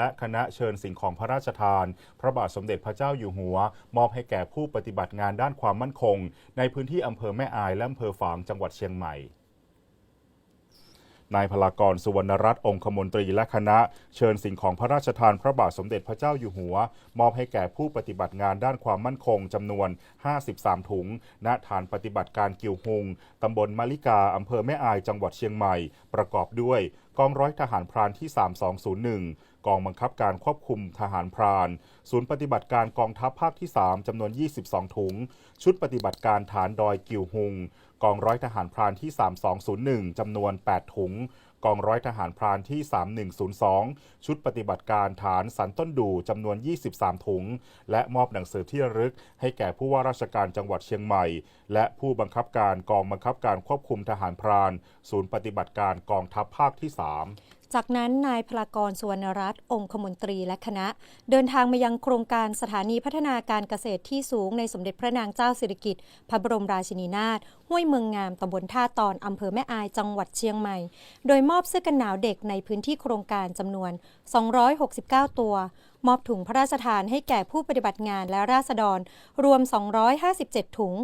และคณะเชิญสิ่งของพระราชทาน พระบาทสมเด็จพระเจ้าอยู่หัว มอบให้แก่ผู้ปฏิบัติงานด้านความมั่นคง ในพื้นที่อำเภอแม่อายและอำเภอฝางจังหวัดเชียงใหม่นายพลากรสุวรรณรัตน์องคมนตรีและคณะ เชิญสิ่งของพระราชทานพระบาทสมเด็จพระเจ้าอยู่หัว มอบให้แก่ผู้ปฏิบัติงานด้านความมั่นคงจำนวน 53 ถุง ณ ฐานปฏิบัติการกิวฮุงตำบลมะลิกาอำเภอแม่อายจังหวัดเชียงใหม่ ประกอบด้วยกองร้อยทหารพรานที่ 3201 กองบังคับการควบคุมทหารพราน ศูนย์ปฏิบัติการกองทัพภาคที่ 3 จำนวน 22 ถุง ชุดปฏิบัติการฐานดอยกิวฮุง กองร้อยทหารพรานที่ 3201 จำนวน 8 ถุง กองร้อยทหารพรานที่ 3102 ชุดปฏิบัติการฐานสันต้นดูจำนวน 23 ถุง และมอบหนังสือที่ระลึก ให้แก่ผู้ว่าราชการจังหวัดเชียงใหม่ และผู้บังคับการกองบังคับการควบคุมทหารพราน ศูนย์ปฏิบัติการกองทัพภาคที่ 3 จากนั้นนายพลากรสุวรรณรัตน์องคมนตรีและคณะ เดินทางมายังโครงการสถานีพัฒนาการเกษตรที่สูงในสมเด็จพระนางเจ้าสิริกิติ์พระบรมราชินีนาถ ห้วยเมืองงามตำบลท่าตอนอำเภอแม่อายจังหวัดเชียงใหม่ โดยมอบเสื้อกันหนาวเด็กในพื้นที่โครงการจำนวน 269 ตัว มอบถุงพระราชทานให้แก่ผู้ปฏิบัติงานและราษฎร รวม 257 ถุง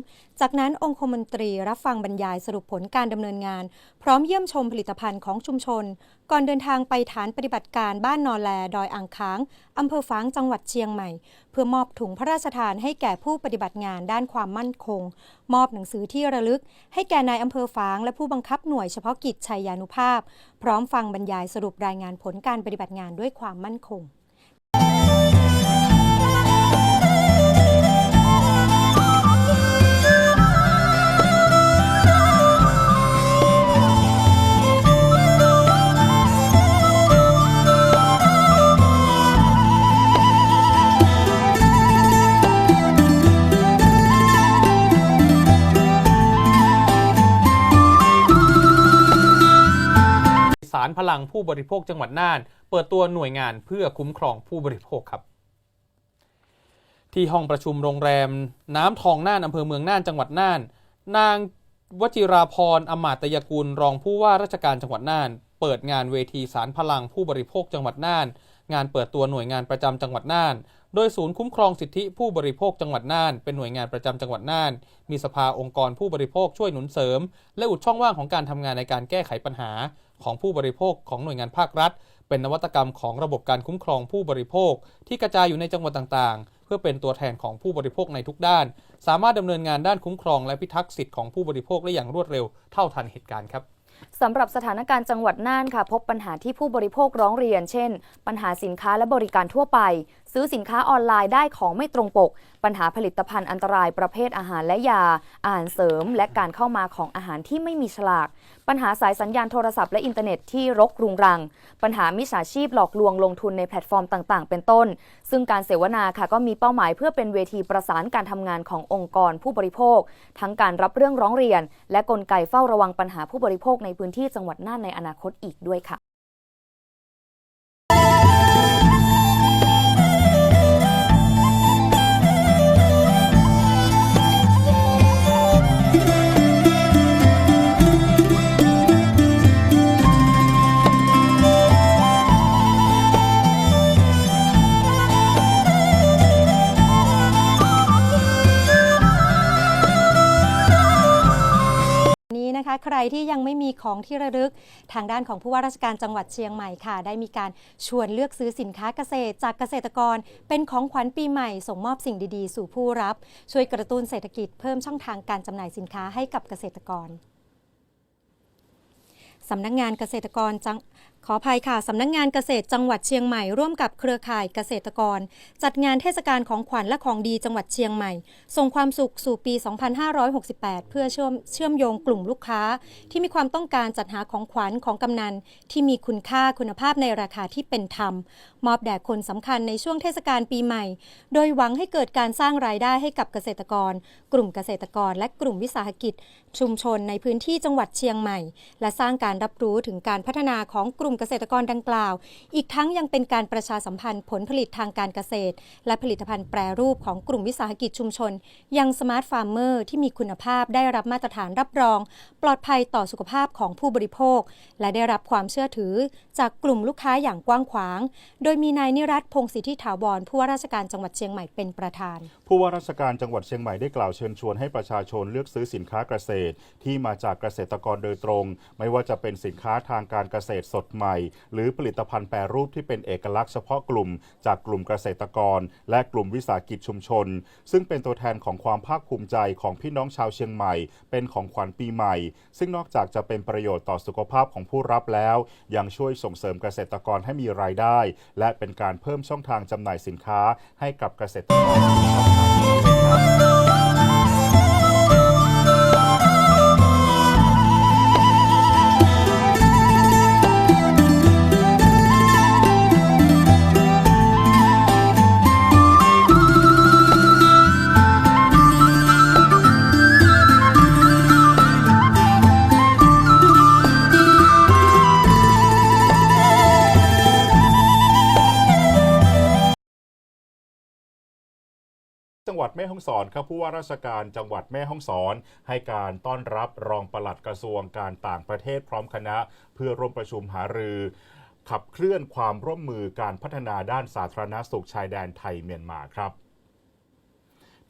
จากนั้นองคมนตรีรับฟังบรรยายสรุปผลการดำเนินงาน พร้อมเยี่ยมชมผลิตภัณฑ์ของชุมชน ก่อนเดินทางไปฐานปฏิบัติการบ้านนอแลดอยอ่างค้าง อำเภอฝางจังหวัดเชียงใหม่ เพื่อมอบถุงพระราชทานให้แก่ผู้ปฏิบัติงานด้านความมั่นคง มอบหนังสือที่ระลึก ให้แก่นายอำเภอฝางและผู้บังคับหน่วยเฉพาะกิจชัยยานุภาพ พร้อมฟังบรรยายสรุปรายงานผลการปฏิบัติงานด้วยความมั่นคง ลังผู้บริโภคจังหวัดน่าน เปิดตัวหน่วยงานเพื่อคุ้มครองผู้บริโภคครับ ที่ห้องประชุมโรงแรมน้ำทองน่านอำเภอเมืองน่านจังหวัดน่าน นางวจิราพรอมาตยกุลรองผู้ว่าราชการจังหวัดน่าน เปิดงานเวทีสารพลังผู้บริโภคจังหวัดน่าน งานเปิดตัวหน่วยงานประจำจังหวัดน่าน โดยศูนย์คุ้มครองสิทธิผู้บริโภคจังหวัดน่าน เป็นหน่วยงานประจำจังหวัดน่าน มีสภาองค์กรผู้บริโภคช่วยหนุนเสริม และอุดช่องว่างของการทำงานในการแก้ไขปัญหา ของผู้บริโภคของหน่วยงานภาครัฐ เป็นนวัตกรรมของระบบการคุ้มครองผู้บริโภค ที่กระจายอยู่ในจังหวัดต่างๆ เพื่อเป็นตัวแทนของผู้บริโภคในทุกด้าน สามารถดำเนินงานด้านคุ้มครองและพิทักษ์สิทธิของผู้บริโภคได้อย่างรวดเร็วเท่าทันเหตุการณ์ครับสำหรับสถานการณ์จังหวัดน่านค่ะ พบปัญหาที่ผู้บริโภคร้องเรียน เช่น ปัญหาสินค้าและบริการทั่วไป ซื้อสินค้าออนไลน์ได้ของไม่ตรงปก ปัญหาผลิตภัณฑ์อันตรายประเภทอาหารและยา อาหารเสริม และการเข้ามาของอาหารที่ไม่มีฉลาก ปัญหาสายสัญญาณโทรศัพท์และอินเทอร์เน็ตที่รกรุงรัง ปัญหามิจฉาชีพหลอกลวงลงทุนในแพลตฟอร์มต่าง ๆ เป็นต้น ซึ่งการเสวนาค่ะก็มีเป้าหมายเพื่อเป็นเวทีประสานการทำงานขององค์กรผู้บริโภค ทั้งการรับเรื่องร้องเรียน และกลไกเฝ้าระวังปัญหาผู้บริโภคในพื้นที่จังหวัดน่านในอนาคตอีกด้วยค่ะ ใครที่ยังไม่มีของที่ระลึก ทางด้านของผู้ว่าราชการจังหวัดเชียงใหม่ค่ะ ได้มีการชวนเลือกซื้อสินค้าเกษตร จากเกษตรกร เป็นของขวัญปีใหม่ส่งมอบสิ่งดีๆ สู่ผู้รับ ช่วยกระตุ้นเศรษฐกิจเพิ่มช่องทางการจำหน่ายสินค้าให้กับเกษตรกรสำนักงานเกษตรกรจัง ขออภัยค่ะสำนักงานเกษตรจังหวัดเชียงใหม่ร่วมกับเครือข่ายเกษตรกร จัดงานเทศกาลของขวัญและของดีจังหวัดเชียงใหม่ ส่งความสุขสู่ปี 2568 เพื่อเชื่อมเชื่อมโยงกลุ่มลูกค้า ที่มีความต้องการจัดหาของขวัญของกำนัน ที่มีคุณค่าคุณภาพในราคาที่เป็นธรรม มอบแด่คนสำคัญในช่วงเทศกาลปีใหม่ โดยหวังให้เกิดการสร้างรายได้ให้กับเกษตรกร กลุ่มเกษตรกร และกลุ่มวิสาหกิจ ชุมชนในพื้นที่จังหวัดเชียงใหม่ และสร้างการรับรู้ถึงการพัฒนาของกลุ่มเกษตรกรดังกล่าว อีกทั้งยังเป็นการประชาสัมพันธ์ผลผลิตทางการเกษตร และผลิตภัณฑ์แปรรูปของกลุ่มวิสาหกิจชุมชน ยังสมาร์ทฟาร์มเมอร์ที่มีคุณภาพได้รับมาตรฐานรับรอง ปลอดภัยต่อสุขภาพของผู้บริโภค และได้รับความเชื่อถือ จากกลุ่มลูกค้าอย่างกว้างขวาง โดยมีนายนิรัตพงศิทธิถาวรผู้ว่าราชการจังหวัดเชียงใหม่เป็นประธานผู้ว่าราชการจังหวัดเชียงใหม่ได้กล่าวเชิญชวนให้ประชาชนเลือกซื้อสินค้าเกษตร ที่มาจากเกษตรกรโดยตรง ไม่ว่าจะเป็นสินค้าทางการเกษตรสดใหม่ หรือผลิตภัณฑ์แปรรูปที่เป็นเอกลักษณ์เฉพาะกลุ่ม จากกลุ่มเกษตรกร และกลุ่มวิสาหกิจชุมชน ซึ่งเป็นตัวแทนของความภาคภูมิใจของพี่น้องชาวเชียงใหม่ เป็นของขวัญปีใหม่ ซึ่งนอกจากจะเป็นประโยชน์ต่อสุขภาพของผู้รับแล้ว ยังช่วยส่งเสริมเกษตรกรให้มีรายได้ และเป็นการเพิ่มช่องทางจำหน่ายสินค้าให้กับเกษตรกร啊。 งหวัดแม่ฮ่องสอนครับผู้ว่าราชการจังหวัดแม่ฮ่องสอน ให้การต้อนรับรองปลัดกระทรวงการต่างประเทศพร้อมคณะ เพื่อร่วมประชุมหารือขับเคลื่อนความร่วมมือการพัฒนาด้านสาธารณสุขชายแดนไทยเมียนมาครับ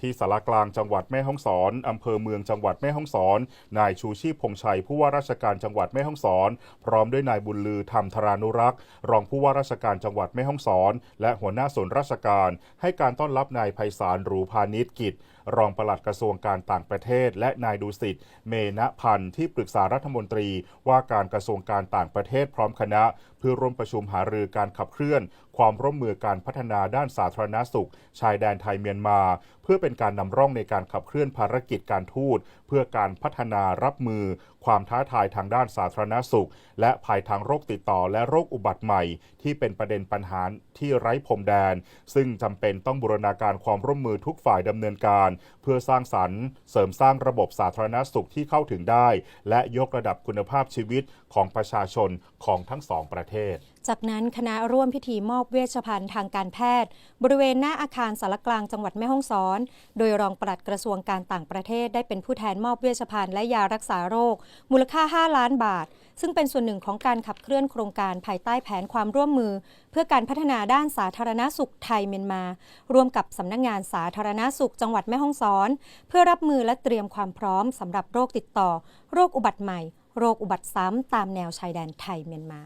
ที่สารกลางจังหวัดแม่ฮ่องสอนอำเภอเมืองจังหวัดแม่ฮ่องสอน นายชูชีพพงชัยผู้ว่าราชการจังหวัดแม่ฮ่องสอน พร้อมด้วยนายบุญลือธรรมธรานุรักษ์ รองผู้ว่าราชการจังหวัดแม่ฮ่องสอน และหัวหน้าส่วนราชการ ให้การต้อนรับนายไพศาลหรูพาณิชกิจ รองปลัดกระทรวงการต่างประเทศ และนายดุสิตเมณพันธ์ที่ปรึกษารัฐมนตรีว่าการกระทรวงการต่างประเทศพร้อมคณะ เพื่อร่วมประชุมหารือการขับเคลื่อน ความร่วมมือการพัฒนาด้านสาธารณสุข ชายแดนไทยเมียนมา เพื่อเป็นการนำร่องในการขับเคลื่อนภารกิจการทูต เพื่อการพัฒนารับมือ ความท้าทายทางด้านสาธารณสุข และภัยทางโรคติดต่อและโรคอุบัติใหม่ ที่เป็นประเด็นปัญหาที่ไร้พรมแดน ซึ่งจำเป็นต้องบูรณาการความร่วมมือทุกฝ่ายดำเนินการ เพื่อสร้างสรรค์ เสริมสร้างระบบสาธารณสุขที่เข้าถึงได้ และยกระดับคุณภาพชีวิตของประชาชนของทั้งสองประเทศ จากนั้นคณะร่วมพิธีมอบเวชภัณฑ์ทางการแพทย์ บริเวณหน้าอาคารสารกลางจังหวัดแม่ฮ่องสอน โดยรองปลัดกระทรวงการต่างประเทศได้เป็นผู้แทนมอบเวชภัณฑ์และยารักษาโรค มูลค่า 5 ล้านบาท ซึ่งเป็นส่วนหนึ่งของการขับเคลื่อนโครงการภายใต้แผนความร่วมมือ เพื่อการพัฒนาด้านสาธารณสุขไทยเมียนมา ร่วมกับสำนักงงานสาธารณสุขจังหวัดแม่ฮ่องสอน เพื่อรับมือและเตรียมความพร้อมสำหรับโรคติดต่อ โรคอุบัติใหม่ โรคอุบัติซ้ำตามแนวชายแดนไทยเมียนมา